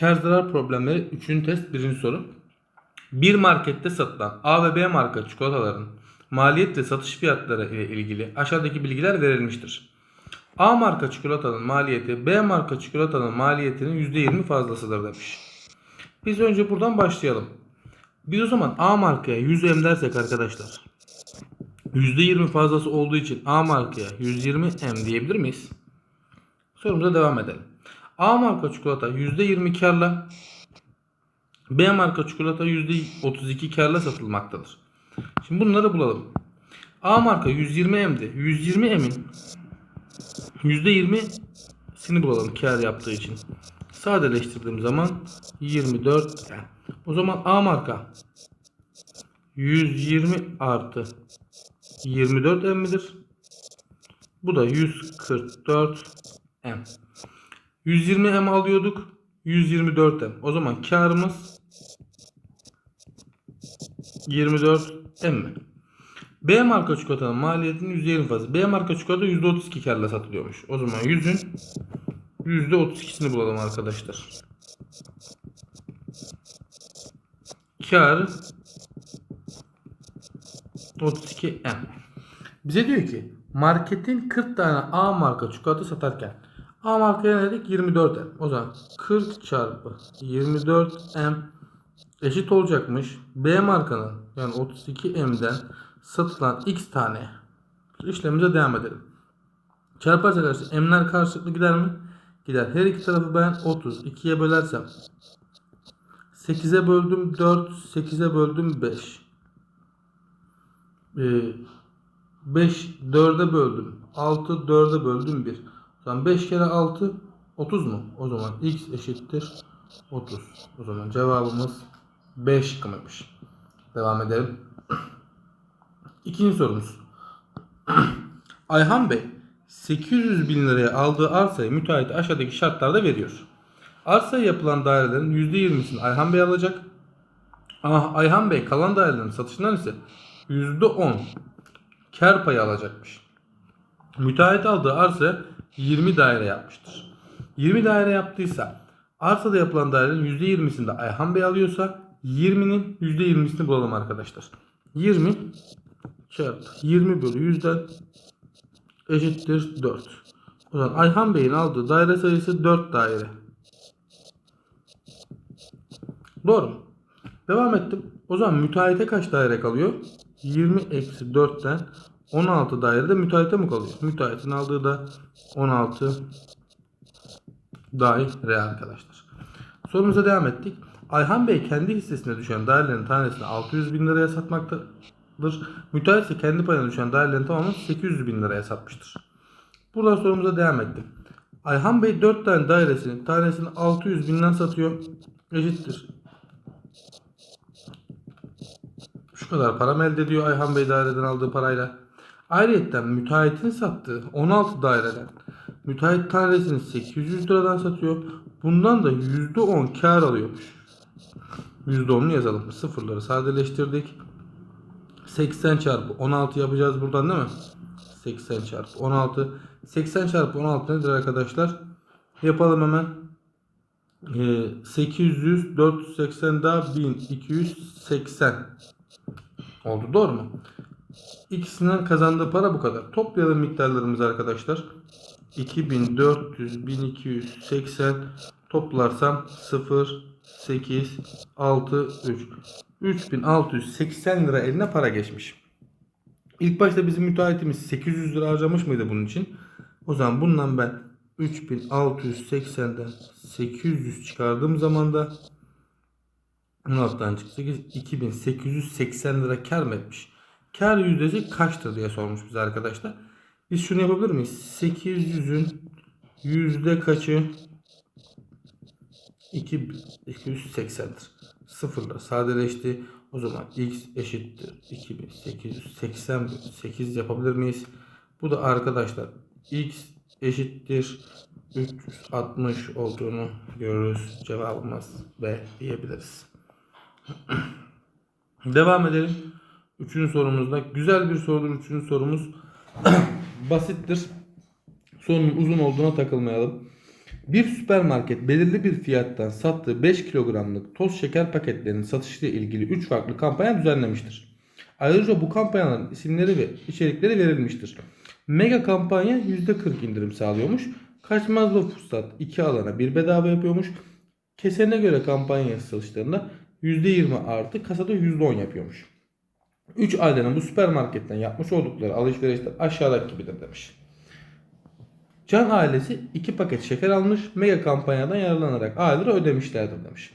Kar zarar problemleri 3. test 1. soru. Bir markette satılan A ve B marka çikolataların maliyet ve satış fiyatları ile ilgili aşağıdaki bilgiler verilmiştir. A marka çikolatanın maliyeti B marka çikolatanın maliyetinin %20 fazlasıdır demiş. Biz önce buradan başlayalım. Biz o zaman A markaya 100M dersek arkadaşlar %20 fazlası olduğu için A markaya 120M diyebilir miyiz? Sorumuza devam edelim. A marka çikolata %20 karla B marka çikolata %32 karla satılmaktadır. Şimdi bunları bulalım. A marka 120M'di. 120M'in %20'sini bulalım kar yaptığı için. Sadeleştirdiğim zaman 24 M. O zaman A marka 120 artı 24 M midir? Bu da 144 M. 120 M alıyorduk. 124 M. O zaman karımız 24 M mi? B marka çikolatanın maliyetinin %20 fazla. B marka çikolata %32 karla satılıyormuş. O zaman 100'ün %32'sini bulalım arkadaşlar. Kar 32 M. Bize diyor ki marketin 40 tane A marka çikolata satarken A markaya ne dedik? 24 M. O zaman 40 çarpı 24 M eşit olacakmış. B markanın yani 32 M'den satılan X tane işlemimize devam edelim. Çarparsak arkadaşlar M'ler karşılıklı gider mi? Gider. Her iki tarafı ben 30 2'ye bölersem 8'e böldüm 4 8'e böldüm 5 ee, 5 4'e böldüm 6 4'e böldüm 1 o zaman 5 kere 6 30 mu? O zaman x eşittir 30. O zaman cevabımız 5 şıkkımıymış. Devam edelim. İkinci sorumuz. Ayhan Bey 800 bin liraya aldığı arsayı müteahhit aşağıdaki şartlarda veriyor. Arsaya yapılan dairelerin %20'sini Ayhan Bey alacak. Ama Ayhan Bey kalan dairelerin satışından ise %10 kar payı alacakmış. Müteahhit aldığı arsa 20 daire yapmıştır. 20 daire yaptıysa arsada yapılan dairelerin %20'sini de Ayhan Bey alıyorsa 20'nin %20'sini bulalım arkadaşlar. 20 çarpı 20 bölü 100'den eşittir 4. O zaman Ayhan Bey'in aldığı daire sayısı 4 daire. Doğru? Devam ettim. O zaman müteahhite kaç daire kalıyor? 20 eksi 4'ten 16 daire de müteahhite mi kalıyor? Müteahhitin aldığı da 16 daire arkadaşlar. Sorumuza devam ettik. Ayhan Bey kendi hissesine düşen dairelerin tanesini 600 bin liraya satmaktadır. Müteahhit ise kendi payına düşen dairelerin tamamını 800 bin liraya satmıştır. Buradan sorumuza devam ettim. Ayhan Bey 4 tane dairesinin tanesini 600 binden satıyor. Eşittir. Şu kadar param elde ediyor Ayhan Bey daireden aldığı parayla. Ayrıca müteahhitin sattığı 16 daireden müteahhit tanesini 800 liradan satıyor. Bundan da %10 kar alıyormuş. %10'unu yazalım. Sıfırları sadeleştirdik. 80 çarpı 16 yapacağız buradan değil mi? 80 çarpı 16. 80 çarpı 16 nedir arkadaşlar? Yapalım hemen. Ee, 800, 480 daha 1280 oldu. Doğru mu? İkisinden kazandığı para bu kadar. Toplayalım miktarlarımızı arkadaşlar. 2400, 1280 toplarsam 0, 8, 6, 3. 3680 lira eline para geçmiş. İlk başta bizim müteahhitimiz 800 lira harcamış mıydı bunun için? O zaman bundan ben 3680'den 800 çıkardığım zaman da 16'dan çıktı 8 2880 lira kar mı etmiş? Kar yüzdesi kaçtır diye sormuş bize arkadaşlar. Biz şunu yapabilir miyiz? 800'ün yüzde kaçı? 2880'dir. Sıfırla sadeleşti. O zaman x eşittir 2880 bölü 8 yapabilir miyiz? Bu da arkadaşlar x eşittir 360 olduğunu görürüz. Cevabımız B diyebiliriz. Devam edelim. Üçüncü sorumuzda. Güzel bir sorudur üçüncü sorumuz. Basittir. Sorunun uzun olduğuna takılmayalım. Bir süpermarket belirli bir fiyattan sattığı 5 kilogramlık toz şeker paketlerinin satışıyla ilgili 3 farklı kampanya düzenlemiştir. Ayrıca bu kampanyaların isimleri ve içerikleri verilmiştir. Mega kampanya %40 indirim sağlıyormuş. Kaçmazlı fırsat 2 alana bir bedava yapıyormuş. Kesene göre kampanya satışlarında %20 artı kasada %10 yapıyormuş. 3 ailenin bu süpermarketten yapmış oldukları alışverişler aşağıdaki gibidir demiş. Can ailesi 2 paket şeker almış. Mega kampanyadan yararlanarak aileleri ödemişlerdir demiş.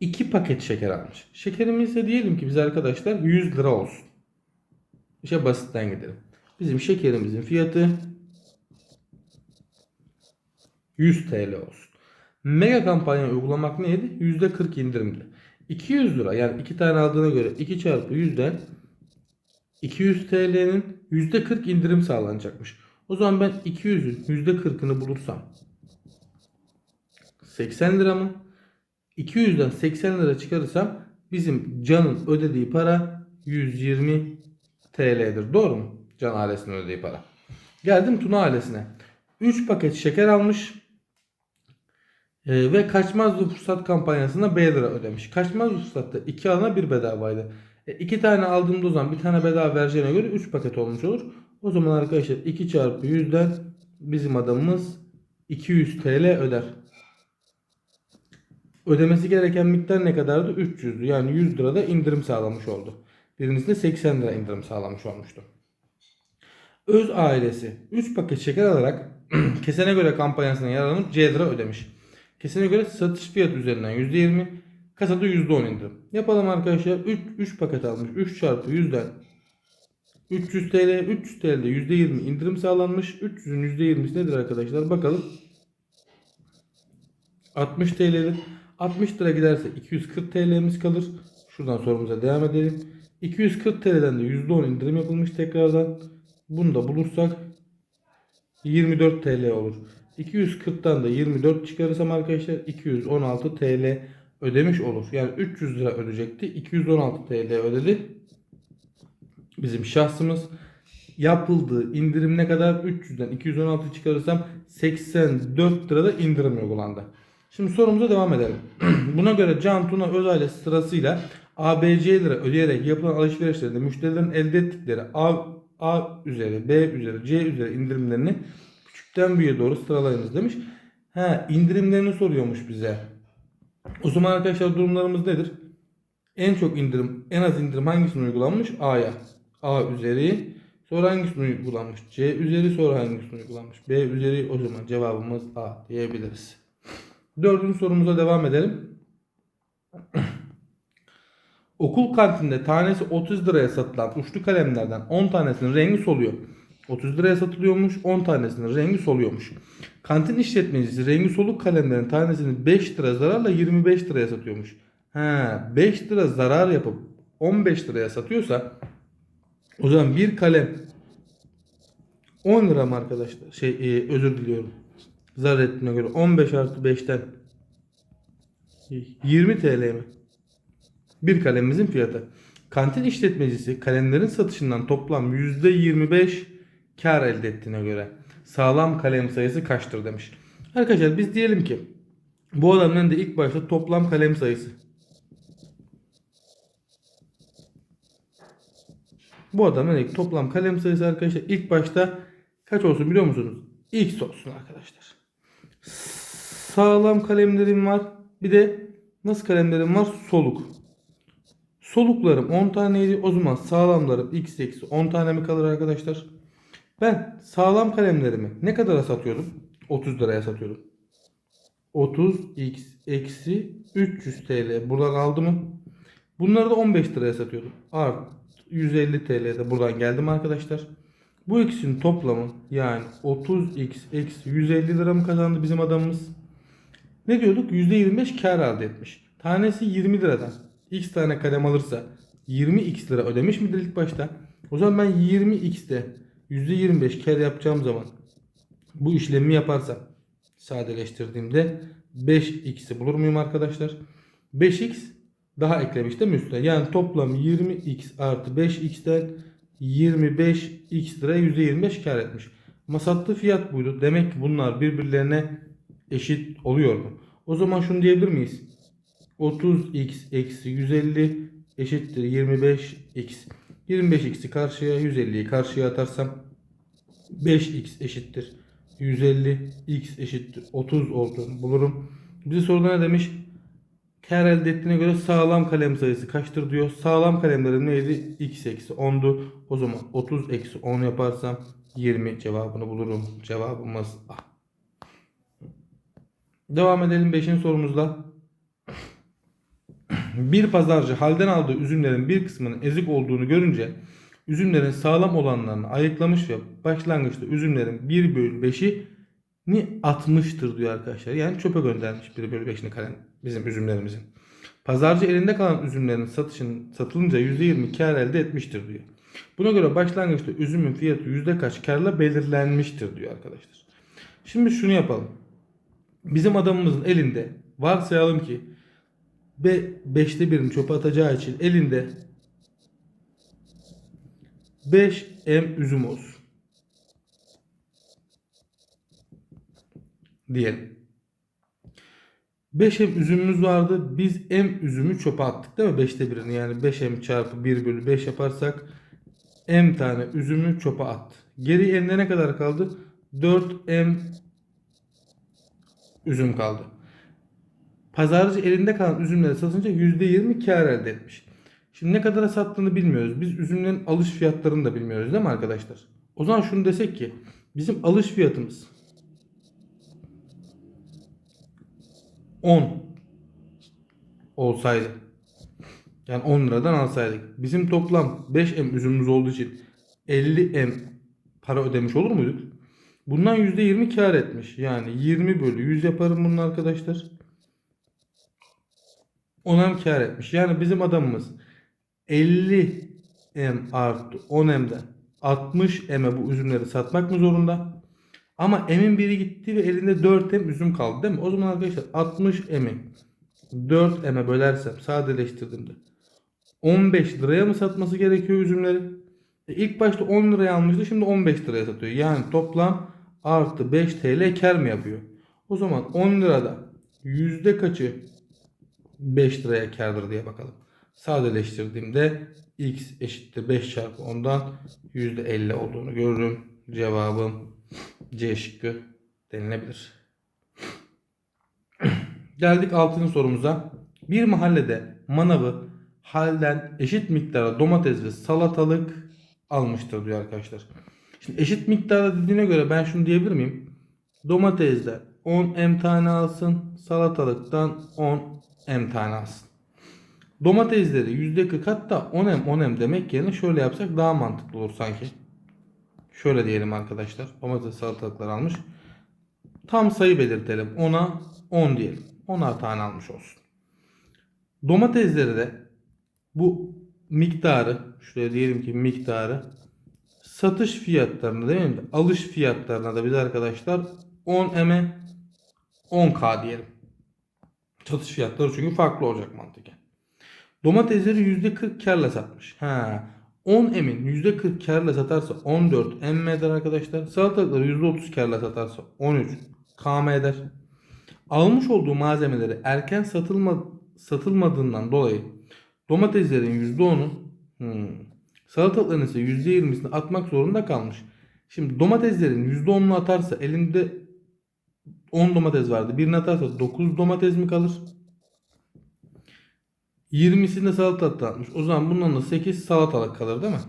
2 paket şeker almış. Şekerimiz diyelim ki biz arkadaşlar 100 lira olsun. İşe basitten gidelim. Bizim şekerimizin fiyatı 100 TL olsun. Mega kampanya uygulamak neydi? %40 indirimli. 200 lira yani 2 tane aldığına göre 2 çarpı 100'den 200 TL'nin %40 indirim sağlanacakmış. O zaman ben 200'ün %40'ını bulursam 80 lira mı? 200'den 80 lira çıkarırsam bizim Can'ın ödediği para 120 TL'dir. Doğru mu? Can ailesinin ödediği para. Geldim Tuna ailesine. 3 paket şeker almış. Ee, ve kaçmazdı fırsat kampanyasında B lira ödemiş. Kaçmazdı fırsatta 2 alana bir bedavaydı. 2 tane aldığımda o zaman bir tane bedava vereceğine göre 3 paket olmuş olur. O zaman arkadaşlar 2 çarpı 100'den bizim adamımız 200 TL öder. Ödemesi gereken miktar ne kadardı? 300'dü. Yani 100 lirada indirim sağlamış oldu. Birincisinde 80 lira indirim sağlamış olmuştu. Öz ailesi 3 paket şeker alarak kesene göre kampanyasına yararlanıp C lira ödemiş. Kesene göre satış fiyatı üzerinden %20, kasada %10 indirim. Yapalım arkadaşlar. 3, 3 paket almış. 3 çarpı 100'den 300 TL, 300 TL'de %20 indirim sağlanmış. 300'ün %20'si nedir arkadaşlar? Bakalım. 60 TL'dir. 60 lira giderse 240 TL'miz kalır. Şuradan sorumuza devam edelim. 240 TL'den de %10 indirim yapılmış tekrardan. Bunu da bulursak 24 TL olur. 240'tan da 24 çıkarırsam arkadaşlar 216 TL ödemiş olur. Yani 300 lira ödeyecekti. 216 TL ödedi. Bizim şahsımız yapıldığı indirim ne kadar? 300'den 216 çıkarırsam 84 lirada indirim uygulandı. Şimdi sorumuza devam edelim. Buna göre Can Tuna Özaile sırasıyla ABC lira ödeyerek yapılan alışverişlerinde müşterilerin elde ettikleri A, A üzeri, B üzeri, C üzeri indirimlerini küçükten büyüğe doğru sıralayınız demiş. Ha indirimlerini soruyormuş bize. O zaman arkadaşlar durumlarımız nedir? En çok indirim, en az indirim hangisine uygulanmış? A'ya. A üzeri. Sonra hangisine uygulanmış? C üzeri. Sonra hangisine uygulanmış? B üzeri. O zaman cevabımız A diyebiliriz. Dördüncü sorumuza devam edelim. Okul kantinde tanesi 30 liraya satılan uçlu kalemlerden 10 tanesinin rengi soluyor. 30 liraya satılıyormuş. 10 tanesinin rengi soluyormuş. Kantin işletmecisi rengi soluk kalemlerin tanesini 5 lira zararla 25 liraya satıyormuş. Ha, 5 lira zarar yapıp 15 liraya satıyorsa o zaman bir kalem 10 lira mı arkadaşlar? Şey e, özür diliyorum. Zarar ettiğine göre 15 artı 5'ten 20 TL mi? Bir kalemimizin fiyatı. Kantin işletmecisi kalemlerin satışından toplam %25 kar elde ettiğine göre sağlam kalem sayısı kaçtır demiş. Arkadaşlar biz diyelim ki bu adamın da ilk başta toplam kalem sayısı. Bu adamın ilk toplam kalem sayısı arkadaşlar ilk başta kaç olsun biliyor musunuz? X olsun arkadaşlar. Sağlam kalemlerim var. Bir de nasıl kalemlerim var? Soluk. Soluklarım 10 taneydi. O zaman sağlamlarım x eksi 10 tane mi kalır arkadaşlar? Ben sağlam kalemlerimi ne kadara satıyordum? 30 liraya satıyordum. 30x eksi 300 TL buradan aldı mı? Bunları da 15 liraya satıyordum. Art 150 TL'de buradan geldim arkadaşlar. Bu ikisinin toplamı yani 30x eksi 150 lira mı kazandı bizim adamımız? Ne diyorduk? %25 kar elde etmiş. Tanesi 20 liradan. X tane kalem alırsa 20x lira ödemiş midir ilk başta? O zaman ben 20x'te %25 kar yapacağım zaman bu işlemi yaparsam sadeleştirdiğimde 5x'i bulur muyum arkadaşlar? 5x daha eklemiş değil mi üstüne? Yani toplam 20x artı 5x'ten 25x lira %25 kar etmiş. Ama sattığı fiyat buydu. Demek ki bunlar birbirlerine eşit oluyor mu? O zaman şunu diyebilir miyiz? 30x eksi 150 eşittir 25x. 25x'i karşıya 150'yi karşıya atarsam 5x eşittir 150 x eşittir 30 olduğunu bulurum. Bize soruda ne demiş? Kar elde ettiğine göre sağlam kalem sayısı kaçtır diyor. Sağlam kalemlerin neydi? x eksi 10'du. O zaman 30 eksi 10 yaparsam 20 cevabını bulurum. Cevabımız A. Devam edelim 5. sorumuzla. Bir pazarcı halden aldığı üzümlerin bir kısmının ezik olduğunu görünce üzümlerin sağlam olanlarını ayıklamış ve başlangıçta üzümlerin 1 bölü 5'ini atmıştır diyor arkadaşlar. Yani çöpe göndermiş 1 bölü 5'ini kalem bizim üzümlerimizin. Pazarcı elinde kalan üzümlerin satışın satılınca %20 kar elde etmiştir diyor. Buna göre başlangıçta üzümün fiyatı yüzde kaç karla belirlenmiştir diyor arkadaşlar. Şimdi şunu yapalım. Bizim adamımızın elinde varsayalım ki ve 5'te birini çöpe atacağı için elinde 5 m üzüm olsun. Diyelim. 5 m üzümümüz vardı. Biz m üzümü çöpe attık değil mi? 5'te birini yani 5 m çarpı 1 bölü 5 yaparsak m tane üzümü çöpe attı. Geri elinde ne kadar kaldı? 4 m üzüm kaldı. Pazarcı elinde kalan üzümleri satınca %20 kar elde etmiş. Şimdi ne kadara sattığını bilmiyoruz. Biz üzümlerin alış fiyatlarını da bilmiyoruz değil mi arkadaşlar? O zaman şunu desek ki bizim alış fiyatımız 10 olsaydı yani 10 liradan alsaydık bizim toplam 5M üzümümüz olduğu için 50M para ödemiş olur muyduk? Bundan %20 kar etmiş. Yani 20 bölü 100 yaparım bunun arkadaşlar. 10M kar etmiş. Yani bizim adamımız 50 M artı 10 M'den 60 M'e bu üzümleri satmak mı zorunda? Ama M'in biri gitti ve elinde 4 M üzüm kaldı değil mi? O zaman arkadaşlar 60 M'i 4 M'e bölersem sadeleştirdiğimde 15 liraya mı satması gerekiyor üzümleri? E ilk başta 10 liraya almıştı şimdi 15 liraya satıyor. Yani toplam artı 5 TL kar mı yapıyor? O zaman 10 lirada yüzde kaçı 5 liraya kardır diye bakalım. Sadeleştirdiğimde x eşittir 5 çarpı 10'dan %50 olduğunu görürüm. Cevabım C şıkkı denilebilir. Geldik 6. sorumuza. Bir mahallede manavı halden eşit miktarda domates ve salatalık almıştır diyor arkadaşlar. Şimdi eşit miktarda dediğine göre ben şunu diyebilir miyim? Domatesden 10 m tane alsın, salatalıktan 10 m tane alsın. Domatesleri %40 hatta 10 m 10 m demek yerine şöyle yapsak daha mantıklı olur sanki. Şöyle diyelim arkadaşlar. Domates salatalıklar almış. Tam sayı belirtelim. 10'a 10 diyelim. 10'ar tane almış olsun. Domatesleri de bu miktarı şuraya diyelim ki miktarı satış fiyatlarına değil mi? Alış fiyatlarına da biz arkadaşlar 10 m'e 10k diyelim. Satış fiyatları çünkü farklı olacak mantıken. Domatesleri %40 karla satmış. Ha. 10 m'in %40 karla satarsa 14 m eder arkadaşlar. Salatalıkları %30 karla satarsa 13 km eder. Almış olduğu malzemeleri erken satılma, satılmadığından dolayı domateslerin %10'u hmm, salatalıkların ise %20'sini atmak zorunda kalmış. Şimdi domateslerin %10'unu atarsa elinde 10 domates vardı. Birini atarsa 9 domates mi kalır? 20'sinde salatalık atmış. O zaman bundan da 8 salatalık kalır değil mi?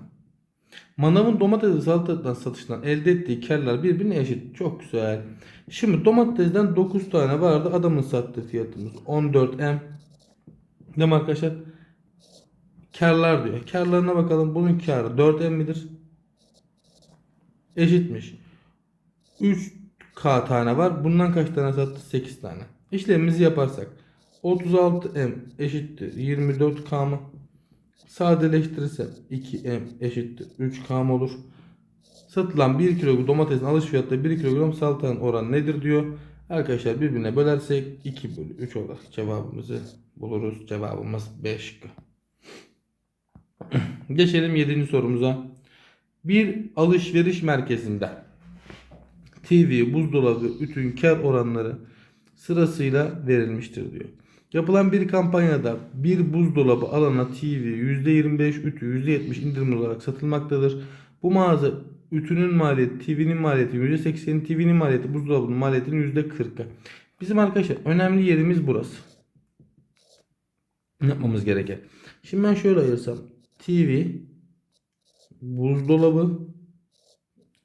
Manavın domates ve salatalıktan satıştan elde ettiği karlar birbirine eşit. Çok güzel. Şimdi domatesden 9 tane vardı. Adamın sattığı fiyatımız 14M. Değil mi arkadaşlar? Karlar diyor. Karlarına bakalım. Bunun karı 4M midir? Eşitmiş. 3K tane var. Bundan kaç tane sattı? 8 tane. İşlemimizi yaparsak 36M eşittir 24K mı? Sadeleştirirsem 2M eşittir 3K mı olur? Satılan 1 kilogram domatesin alış fiyatı 1 kilogram salatanın oranı nedir diyor. Arkadaşlar birbirine bölersek 2 bölü 3 olarak cevabımızı buluruz. Cevabımız 5 şıkkı. Geçelim 7. sorumuza. Bir alışveriş merkezinde TV, buzdolabı, ütün kar oranları sırasıyla verilmiştir diyor. Yapılan bir kampanyada bir buzdolabı alana TV %25, ütü %70 indirim olarak satılmaktadır. Bu mağaza ütünün maliyeti, TV'nin maliyeti %80'i, TV'nin maliyeti, buzdolabının maliyetinin %40'ı. Bizim arkadaşlar önemli yerimiz burası. Ne yapmamız gereken? Şimdi ben şöyle ayırsam TV, buzdolabı,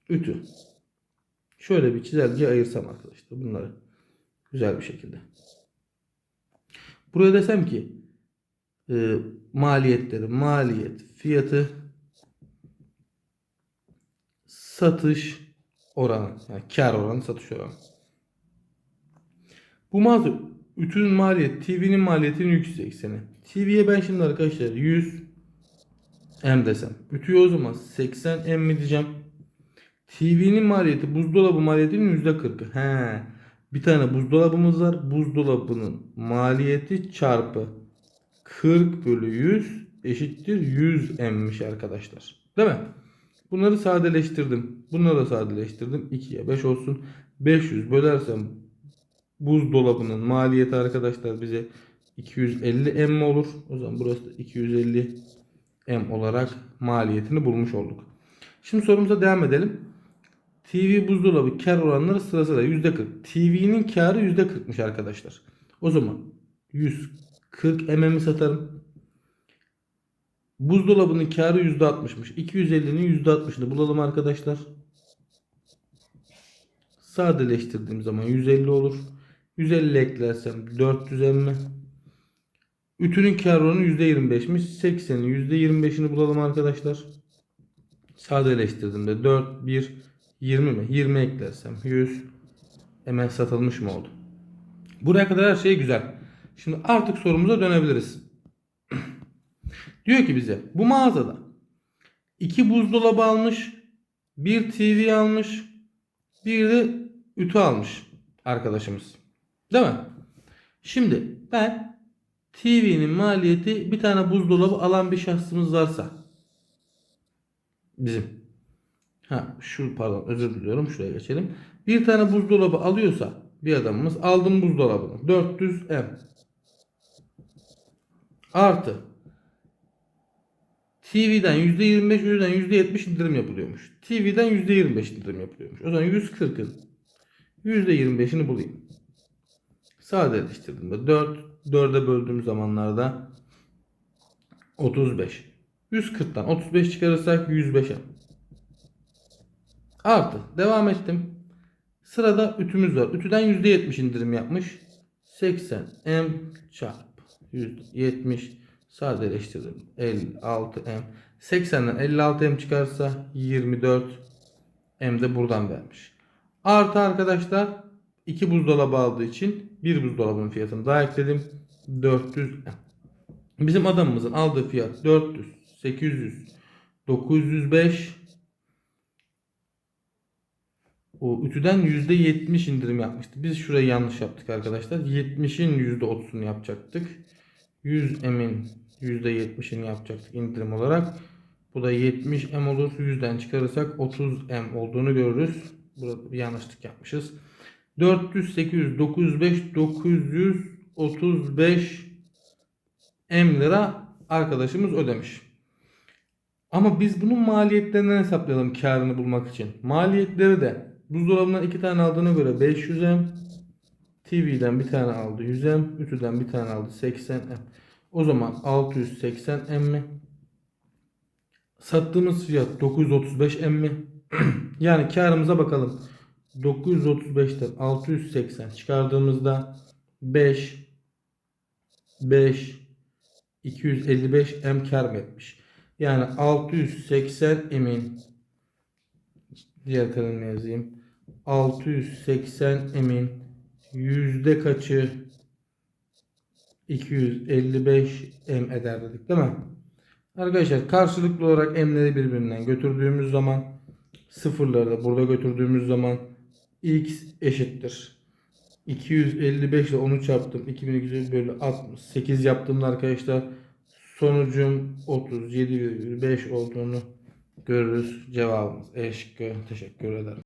ütü. Şöyle bir çizelge ayırsam arkadaşlar bunları güzel bir şekilde. Buraya desem ki e, maliyetleri, maliyet, fiyatı, satış oranı, yani kar oranı, satış oranı. Bu mağaza ütünün maliyeti, TV'nin maliyetinin yüksekseni. TV'ye ben şimdi arkadaşlar 100 M desem. Ütüye o zaman 80 M mi diyeceğim. TV'nin maliyeti buzdolabı maliyetinin %40'ı. He. Bir tane buzdolabımız var. Buzdolabının maliyeti çarpı 40 bölü 100 eşittir 100 M'miş arkadaşlar. Değil mi? Bunları sadeleştirdim. Bunları da sadeleştirdim. 2'ye 5 olsun. 500 bölersem buzdolabının maliyeti arkadaşlar bize 250 M olur. O zaman burası da 250 M olarak maliyetini bulmuş olduk. Şimdi sorumuza devam edelim. TV buzdolabı kar oranları sırasıyla %40. TV'nin karı %40'mış arkadaşlar. O zaman 140 mm'i satarım. Buzdolabının karı %60'mış. 250'nin %60'ını bulalım arkadaşlar. Sadeleştirdiğim zaman 150 olur. 150 eklersem 400 emmi. Ütünün kar oranı %25'miş. 80'in %25'ini bulalım arkadaşlar. Sadeleştirdiğimde 4, 1, 20 mi? 20 eklersem 100 hemen satılmış mı oldu? Buraya kadar her şey güzel. Şimdi artık sorumuza dönebiliriz. Diyor ki bize bu mağazada iki buzdolabı almış, bir TV almış, bir de ütü almış arkadaşımız. Değil mi? Şimdi ben TV'nin maliyeti bir tane buzdolabı alan bir şahsımız varsa bizim ha şu pardon özür diliyorum şuraya geçelim. Bir tane buzdolabı alıyorsa bir adamımız aldım buzdolabını 400 M artı TV'den %25, üründen %70 indirim yapılıyormuş. TV'den %25 indirim yapılıyormuş. O zaman 140'ın %25'ini bulayım. Sadeleştirdiğimde 4, 4'e böldüğüm zamanlarda 35. 140'tan 35 çıkarırsak 105'e. Artı. Devam ettim. Sırada ütümüz var. Ütüden %70 indirim yapmış. 80 M çarpı %70 sadeleştirdim. 56 M. 80'den 56 M çıkarsa 24 M de buradan vermiş. Artı arkadaşlar 2 buzdolabı aldığı için bir buzdolabının fiyatını daha ekledim. 400 M. Bizim adamımızın aldığı fiyat 400, 800, 905 o ütüden %70 indirim yapmıştı. Biz şurayı yanlış yaptık arkadaşlar. 70'in %30'unu yapacaktık. 100 M'in %70'ini yapacaktık indirim olarak. Bu da 70 M olur. 100'den çıkarırsak 30 M olduğunu görürüz. Burada bir yanlışlık yapmışız. 400, 800, 905, 935 M lira arkadaşımız ödemiş. Ama biz bunun maliyetlerinden hesaplayalım karını bulmak için. Maliyetleri de buzdolabından iki tane aldığına göre 500 M. TV'den bir tane aldı 100 M. Ütüden bir tane aldı 80 M. O zaman 680 M mi? Sattığımız fiyat 935 M mi? yani karımıza bakalım. 935'ten 680 çıkardığımızda 5 5 255 M kar etmiş? Yani 680 M'in diğer kalemle yazayım. 680 M'in yüzde kaçı 255 M eder dedik değil mi? Arkadaşlar karşılıklı olarak M'leri birbirinden götürdüğümüz zaman sıfırları da burada götürdüğümüz zaman X eşittir. 255 ile 10'u çarptım. 2200 bölü 68 yaptığımda arkadaşlar sonucum 37,5 olduğunu görürüz. Cevabımız E şıkkı. Teşekkür ederim.